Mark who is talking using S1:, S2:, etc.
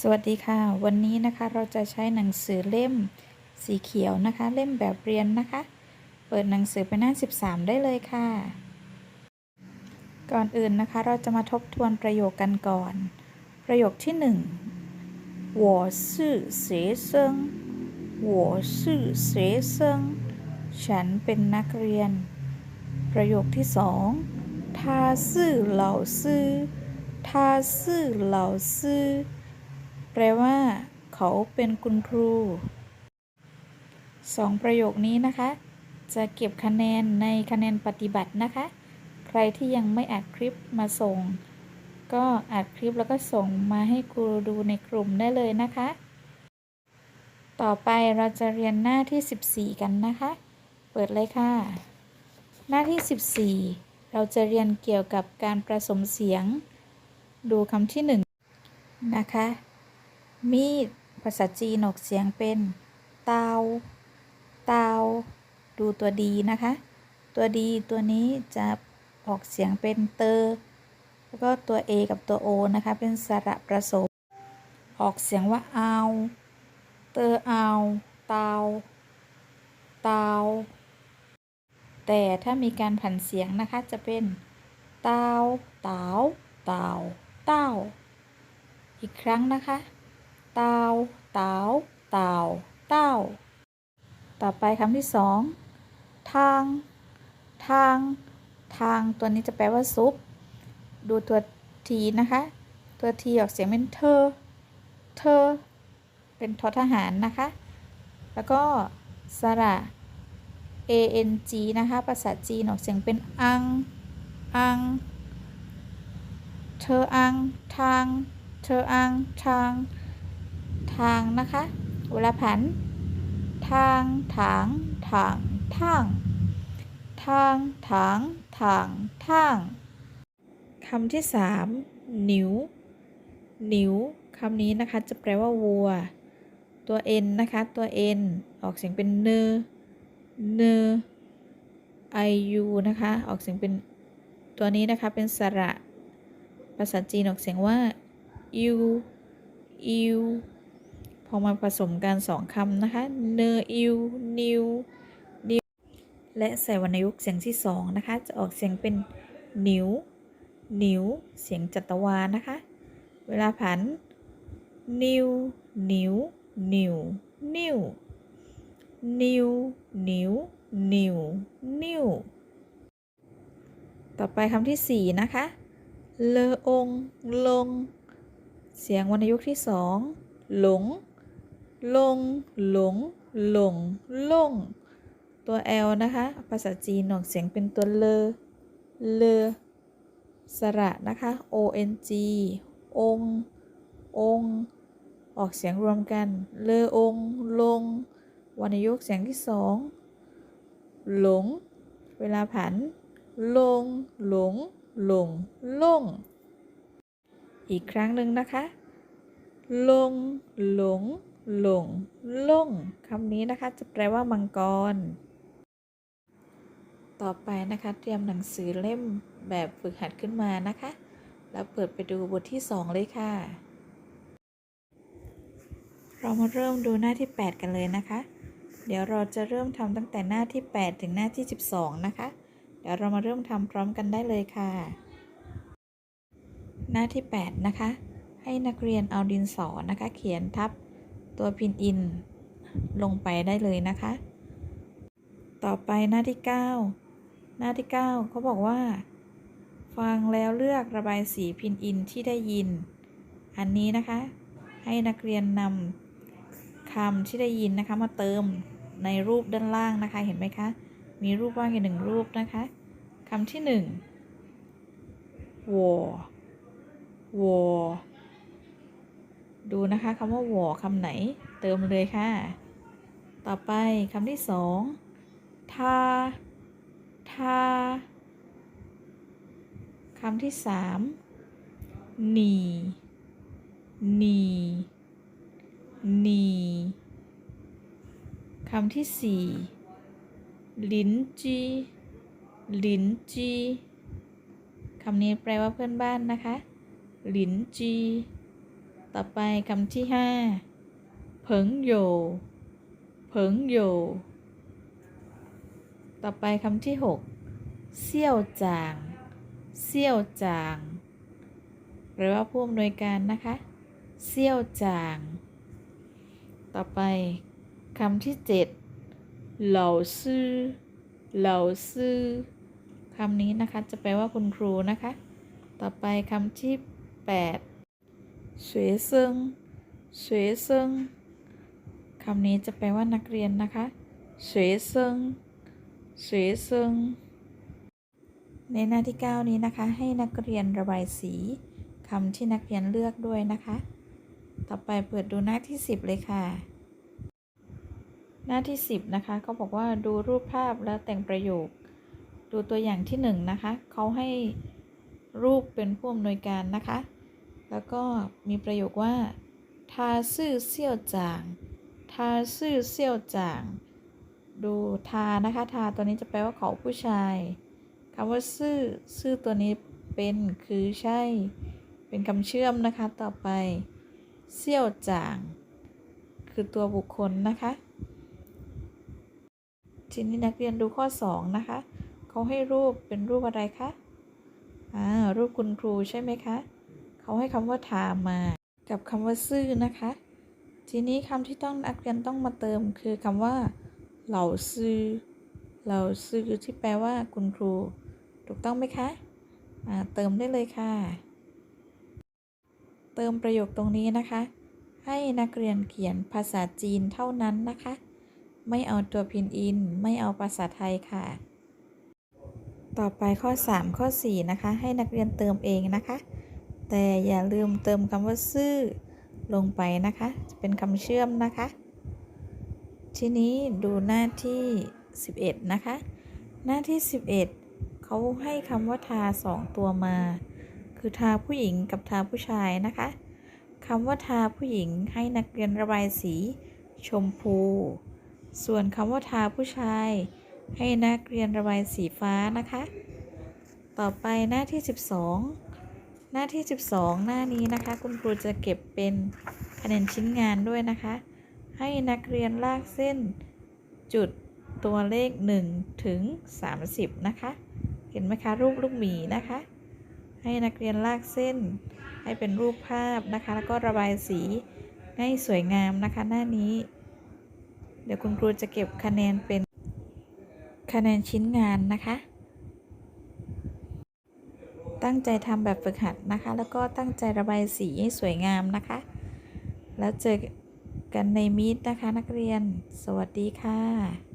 S1: สวัสดีค่ะ วันนี้นะคะเราจะใช้หนังสือเล่มสีเขียวนะคะ เล่มแบบเรียนนะคะ เปิดหนังสือไปหน้า 13 ได้เลยค่ะ ก่อนอื่นนะคะเราจะมาทบทวนประโยคกันก่อน ประโยคที่1我是学生我是学生ฉันเป็นนักเรียน ประโยคที่สอง他是老师他是老师 แปลว่า เขาเป็นคุณครูสองประโยคนี้นะคะ จะเก็บคะแนนในคะแนนปฏิบัตินะคะ ใครที่ยังไม่อัดคลิปมาส่ง ก็อัดคลิปแล้วก็ส่งมาให้ครูดูในกลุ่มได้เลยนะคะ ต่อไปเราจะเรียนหน้าที่ 14 กันนะคะ เปิดเลยค่ะ หน้าที่ 14 เราจะเรียนเกี่ยวกับการผสมเสียง ดูคำที่ 1 นะคะ มีด ภาษาจีนออกเสียงเป็นเตาเตาดูตัวดีนะคะ ตัวดีตัวนี้จะออกเสียงเป็นเตอแล้วก็ตัว A กับตัว O นะคะ เป็นสระประสม ออกเสียงว่าเอาเตอเอาเตาเตาแต่ถ้ามีการผันเสียงนะคะจะเป็นเตาเตาเตาเต้าอีกครั้งนะคะ เตาเตาเตาเต้า ต่อไปคำที่สองทาง ทาง ทางตัวนี้จะแปลว่าซุป ดูตัวทีนะคะ ตัวทีออกเสียงเป็นเธอ เธอ เป็นทอทหารนะคะ แล้วก็สระ ang นะคะภาษาจีนออกเสียงเป็นอัง อัง เธออัง ทาง เธออัง ทาง ทางนะคะเวลาผัน ทางถางถางทางทางถางถางทางคำที่สามหนิ้วนิ้วคำนี้นะคะจะแปลว่าวัว ตัว n นะคะ ตัว n ออกเสียงเป็นเนเน iu นะคะ ออกเสียงเป็นตัวนี้นะคะเป็นสระ ภาษาจีนออกเสียงว่า u u พ อมาผสมกันสองคำนะคะ เนอิวนิวนิว และใส่วรรณยุกต์เสียงที่สองนะคะ จะออกเสียงเป็นนิวนิว เสียงจัตวานะคะ เวลาผัน นิว นิว นิว นิว นิว นิว นิว นิว ต่อไปคำที่สี่นะคะ เลออง ลง เสียงวรรณยุกต์ที่สองหลง ลง หลง หลง ลง ตัว L นะคะ ภาษาจีนออกเสียงเป็นตัวเลอเลอสระนะคะ O N G ององออกเสียงรวมกัน เลออง ลง วรรณยุกต์เสียงที่สองหลง เวลาผัน ลง หลง หลง ลง อีกครั้งหนึ่งนะคะ ลง หลง หลงลงคำนี้นะคะจะแปลว่ามังกร ต่อไปนะคะ เตรียมหนังสือเล่มแบบฝึกหัดขึ้นมานะคะ แล้วเปิดไปดูบทที่ 2 เลยค่ะ เรามาเริ่มดูหน้าที่ 8 กันเลยนะคะ เดี๋ยวเราจะเริ่มทำตั้งแต่หน้าที่ 8 ถึงหน้าที่ 12 นะคะ เดี๋ยวเรามาเริ่มทำพร้อมกันได้เลยค่ะ หน้าที่ 8 นะคะ ให้นักเรียนเอาดินสอนะคะ เขียนทับ ตัวพินอินลงไปได้เลยนะคะ ต่อไปหน้าที่ 9 หน้าที่ 9เขาบอกว่า ฟังแล้วเลือกระบายสีพินอินที่ได้ยิน อันนี้นะคะ ให้นักเรียนนำคำที่ได้ยินนะคะมาเติมในรูปด้านล่างนะคะเห็นไหมคะ มีรูปว่างอยู่หนึ่งรูปนะคะคำที่หนึ่ง我我 ดูนะคะคำว่าหวอคำไหนเติมเลยค่ะ ต่อไปคำที่สองทาทาคำที่สามหนีหนีหนีคำที่สี่ลิ้นจีลิ้นจีคำนี้แปลว่าเพื่อนบ้านนะคะ ลิ้นจี ต่อไปคำที่ห้าเผิงโยเผิงโยต่อไปคำที่หกเซี่ยวจางเซี่ยวจางหรือว่าผู้อำนวยการนะคะเซี่ยวจาง ต่อไปคำที่เจ็ดเหล่าซื่อเหล่าซื่อคำนี้นะคะจะแปลว่าคุณครูนะคะ ต่อไปคำที่แปด 学生วยซึงเสคำนี้จะแปลว่านักเรียนนะคะเสวยซึงเสวยซึงในหน้าที่ 9 นี้นะคะ ให้นักเรียนระบายสีคำที่นักเรียนเลือกด้วยนะคะ ต่อไปเปิดดูหน้าที่ 10 เลยค่ะ หน้าที่ 10 นะคะเขาบอกว่าดูรูปภาพแล้วแต่งประโยค ดูตัวอย่างที่ 1 นะคะเขาให้รูปเป็นผู้อำนวยการนะคะ แล้วก็มีประโยคว่าทาซื่อเซี่ยวจางทาซื่อเซี่ยวจาง ดูทานะคะทาตัวนี้จะแปลว่าเขาผู้ชายคำว่าซื่อซื่อตัวนี้เป็นคือใช่ เป็นคำเชื่อมนะคะต่อไปเซี่ยวจาง คือตัวบุคคลนะคะ ทีนี้นักเรียนดูข้อ 2 นะคะ เขาให้รูปเป็นรูปอะไรคะอ่ารูปคุณครูใช่ไหมคะ เขาให้คำว่าทามา กับคำว่าซื่อนะคะ ทีนี้คำที่ต้องนักเรียนต้องมาเติมคือคำว่า เหล่าซื่อเหล่าซื่อที่แปลว่าคุณครู ถูกต้องไหมคะอ่าเติมได้เลยค่ะ เติมประโยคตรงนี้นะคะ ให้นักเรียนเขียนภาษาจีนเท่านั้นนะคะ ไม่เอาตัวพินอิน ไม่เอาภาษาไทยค่ะต่อไปข้อ 3 ข้อ 4 นะคะ ให้นักเรียนเติมเองนะคะ แต่อย่าลืมเติมคำว่าซื่อลงไปนะคะจะเป็นคำเชื่อมนะคะ ทีนี้ดูหน้าที่ 11 นะคะ หน้าที่ 11 เขาให้คำว่าทาสองตัวมา คือทาผู้หญิงกับทาผู้ชายนะคะคำว่าทาผู้หญิงให้นักเรียนระบายสีชมพู ส่วนคำว่าทาผู้ชาย ให้นักเรียนระบายสีฟ้านะคะ ต่อไปหน้าที่ 12 หน้าที่ 12 หน้านี้นะคะ คุณครูจะเก็บเป็นคะแนนชิ้นงานด้วยนะคะ ให้นักเรียนลากเส้นจุดตัวเลข 1 ถึง 30 นะคะ เห็นไหมคะ รูปลูกหมีนะคะ ให้นักเรียนลากเส้น ให้เป็นรูปภาพนะคะ แล้วก็ระบายสีให้สวยงามนะคะหน้านี้ เดี๋ยวคุณครูจะเก็บคะแนนเป็นคะแนนชิ้นงานนะคะ ตั้งใจทำแบบฝึกหัดนะคะ แล้วก็ตั้งใจระบายสีให้สวยงามนะคะ แล้วเจอกันในมีดนะคะนักเรียน สวัสดีค่ะ